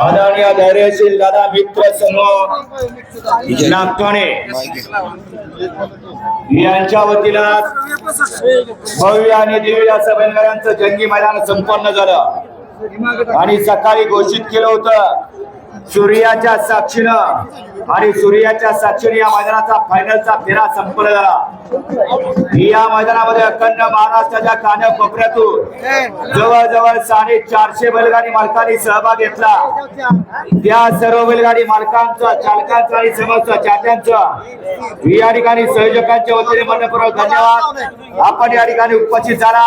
आदरणीय धैर्यशील दादा मित्र समूह नागठाणे यांच्या वतीला भव्य आणि दिव्य या सभेकरांचं जंगी मैदान संपन्न झालं. आणि सकाळी घोषित केलं होतं. सूर्याच्या साक्षीनं आणि सूर्याच्या साक्षीने या मैदानाचा फायनलचा फेरा संपन्न झाला या मैदानामध्ये अखंड महाराष्ट्राच्या कानाकोपऱ्यातून जवळजवळ साडे चारशे बैलगाडी मालकांनी सहभाग घेतला. त्या सर्व बैलगाडी मालकांचा चालकांचा आणि समस्त चात्यांचा या ठिकाणी संयोजकांच्या वतीने मनपूर्वक धन्यवाद. आपण या ठिकाणी उपस्थित झाला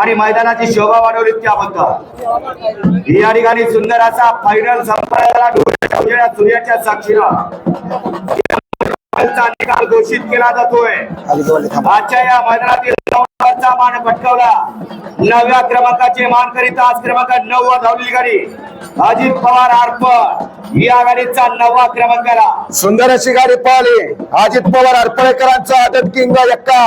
आणि मैदानाची शोभा वाढवली त्याबद्दल. या ठिकाणी सुंदर असा फायनल संपला. झाला सूर्याच्या साक्षीला निकाल घोषित केला जातोय. आजच्या या मैदानातील मान पटकावला. नवव्या क्रमांकाचे मान करीत आज क्रमांक नऊ धावलेली गाडी अजित पवार या गाडीचा नववा क्रमांक आला. सुंदर अशी गाडी पळाली अजित पवार हरपळेकरांचा आदत किंग एक्का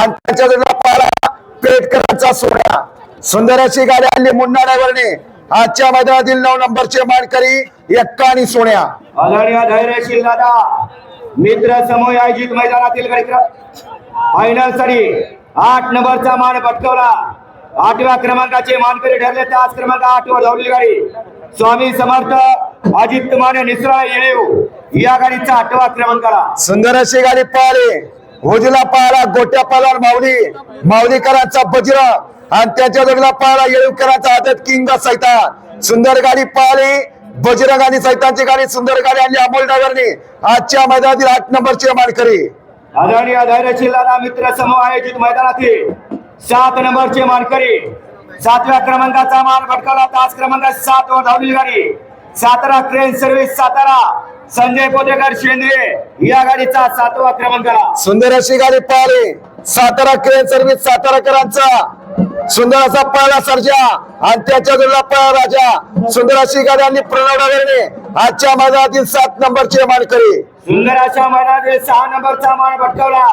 आणि त्यांच्या पळाला पेटकरांचा सोहळा सुंदर अशी गाडी आणली मुन्ना ड्रायव्हरने. आजच्या मैदानातील नऊ नंबरचे मानकरी एक्का आणि सोन्या. धैर्यशील दादा. मित्र समूह आयोजित मैदानातील कार्यक्रम. फायनलसाठी आठ नंबरचा मान पटकावला. आठव्या क्रमांकाचे मानकरी ठरले आज क्रमांक आठ वर धावलेली गाडी. स्वामी समर्थ अजित माने निसरा येणेव या गाडीचा आठवा क्रमांक आला सुंदर अशी गाडी पळाली. उजला पळाला गोट्या पळाला माऊली. माऊलीकरांचा बज्र आणि त्याच्या जोडीला पळाला येळूकरांचा आदत किंग सैतान. सुंदर गाडी पळाली बजरंग आणि सैतानची गाडी सुंदर गाडी आणली अमोल आजच्या मैदानातील आठ नंबरचे मानकरी आदरणीय धैर्यशील दादा मित्र समूह आयोजित मैदानातील सात नंबरचे मानकरी सातव्या क्रमांकाचा मान पटकावला तास क्रमांक सात वर धावलेली गाडी. Satara crane service Satara. Sanjay Potekar Shendre या गाडीचा सातवा क्रमांक. सुंदर अशी गाडी पळाली सातारा क्रेन सर्व्हिस साताराकरांचा. सुंदर असा पळाला सर्जा. आणि त्याच्या जोडीला पळा राजा. सुंदर अशी गाडी आणली प्रणव ड्रायव्हरने आजच्या मैदानातील सात नंबरचे मानकरी. सुंदर अशा मैदानातील सहा नंबरचा मान पटकावला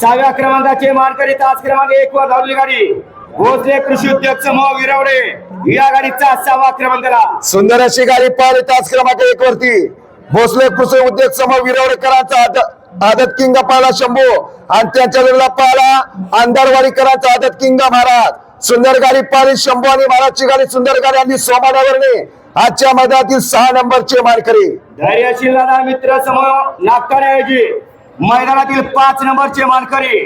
सहाव्या क्रमांकाचे मानकरी तास क्रमांक एक वर धावलेली गाडी. भोसले कृषी उद्योग समूह विरवडे. या गाडीचा सहावा क्रमांक आला सुंदर अशी गाडी पळाली तास क्रमांक एक वरती. भोसले कृषी उद्योग समूह विरवडेकरांचा आद- आदत किंग पाला शंभू. आणि त्यांच्या पाला अंधारवाडीकरांचा आदत किंग महाराज. सुंदर गाडी पाळी शंभू आणि महाराजची गाडी सुंदर गाडी आणली सोमाडावरने आजच्या मैदानातील सहा नंबरचे मानकरी. धैर्यशील दादा मित्र समूह नागठाणे आयोजित मैदानातील पाच नंबरचे मानकरी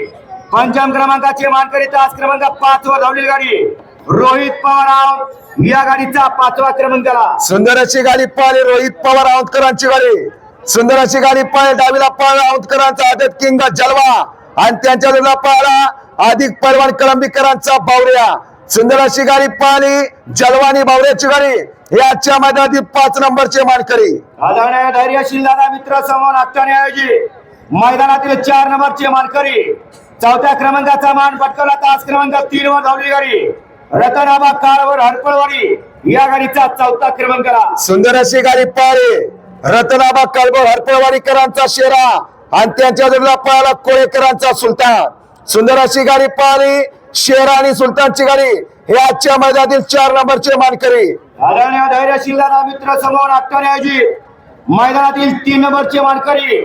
पंचम क्रमांकाचे मानकरी तास क्रमांक पाच वर धावलेली गाडी रोहित पवाराव या गाडीचा पाचवा क्रमांक सुंदर अशी गाडी पळाली रोहित पवार औंधकरांची गाडी. सुंदर अशी गाडी पळाली डावीला पळाला औंधकरांचा आदत किंग जलवा. आणि त्यांच्या पळाला अधिक पैलवान कळंबीकरांचा बावऱ्या. सुंदर अशी गाडी पळाली जलवा आणि बावऱ्याची गाडी. हे आजच्या मैदानातील पाच नंबरचे मानकरी. आदरणीय धैर्यशील दादा मित्र समूह नागठाणे आयोजित. मैदानातील चार नंबरचे मानकरी. चौथ्या क्रमांकाचा मान पटकवला तास क्रमांक तीन वर धावलेली गाडी. रतनाबा कारवर हडपळवाडी या गाडीचा चौथा क्रमांक सुंदर अशी गाडी पळाली रतनाबा कालबो हरपळवाडीकरांचा शेरा. आणि त्यांच्या जोडीला पळाला कोळेकरांचा सुलतान. सुंदर अशी गाडी पळाली शेरा आणि सुलतानची गाडी. हे आजच्या मैदानातील चार नंबरचे मानकरी. आदरणीय धैर्यशील दादा मित्र नागठाणे आयोजित मैदानातील तीन नंबरचे मानकरी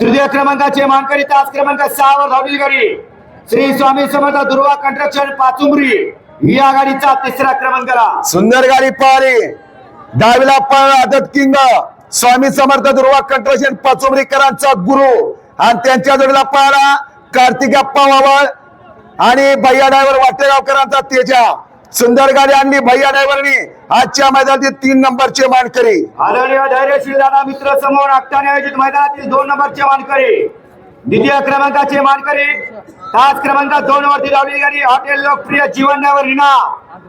तृतीय क्रमांकाचे मानकरी तास क्रमांक सहा वर धावलेली गाडी. श्री स्वामी समर्थ दुर्वा कंस्ट्रक्शन पाचुंबरी या गाडीचा तिसरा क्रमांक सुंदर गाडी पळाली डावीला आदत किंग. स्वामी समर्थ दुर्वा कंट्रोशन पाचोमरीकरांचा गुरु. आणि त्यांच्या जोडीला पळाला कार्तिक अप्पा वावळ आणि भैया ड्रायव्हर वाटेगावकरांचा तेजा. सुंदर गाडी आणली भैया ड्रायव्हरनी. आजच्या मैदानातील तीन नंबरचे मानकरी. आदरणीय धैर्यशील दादा मित्र समूह नागठाणे आयोजित मैदानातील दोन नंबरचे मानकरी. द्वितीय क्रमांकाचे मानकरी. तास क्रमांक दोन वरती धावलेली गाडी हॉटेल लोकप्रिय जीवनावर रिना.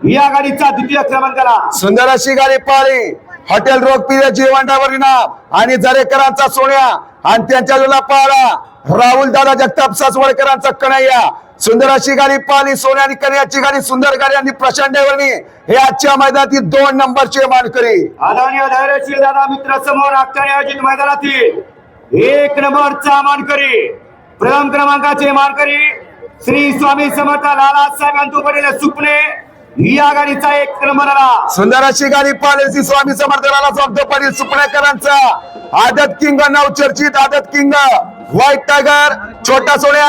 या गाडीचा द्वितीय क्रमांक आला सुंदर अशी गाडी पळाली हॉटेल रोगप्रिय जेवणावर इनाम आणि जरेकरांचा सोन्या आणि त्यांच्या जुला पाळा राहुल दादा जगताप सासवडकरांचा कन्हैया. सुंदर अशी गाडी पाली सोन्या आणि कन्याची गाडी सुंदर गाडी आणि प्रशांड ड्रायव्हरनी हे आजच्या मैदानातील दोन नंबरचे मानकरी. आदरणीय धैर्यशील दादा मित्र समोर नागठाणे आयोजित मैदानातील एक नंबरचा मानकरी. प्रथम क्रमांकाचे मानकरी श्री स्वामी समर्थ लाला साहेब अंतू पटेल सुपणे ही या गाडीचा एक आला सुंदर अशी गाडी पाहिली स्वामी समर्थनाला सांगतो पाटील सुपण्याकरांचा आदत किंग नाव चर्चित आदत किंग. व्हाईट टायगर छोटा सोन्या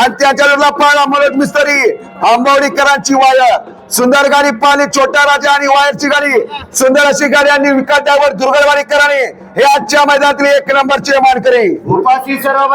आणि त्याच्या जोडला पाळा मदत मिस्त्री. आंबवडीकरांची वायर. सुंदर गाडी पाहिली छोटा राजा आणि वायरची गाडी. सुंदर अशी गाडी आणि विकास ड्रायव्हर दुर्गडवाडीकरांनी हे आजच्या मैदानातील एक नंबरचे मानकरी. उपाशी सर्व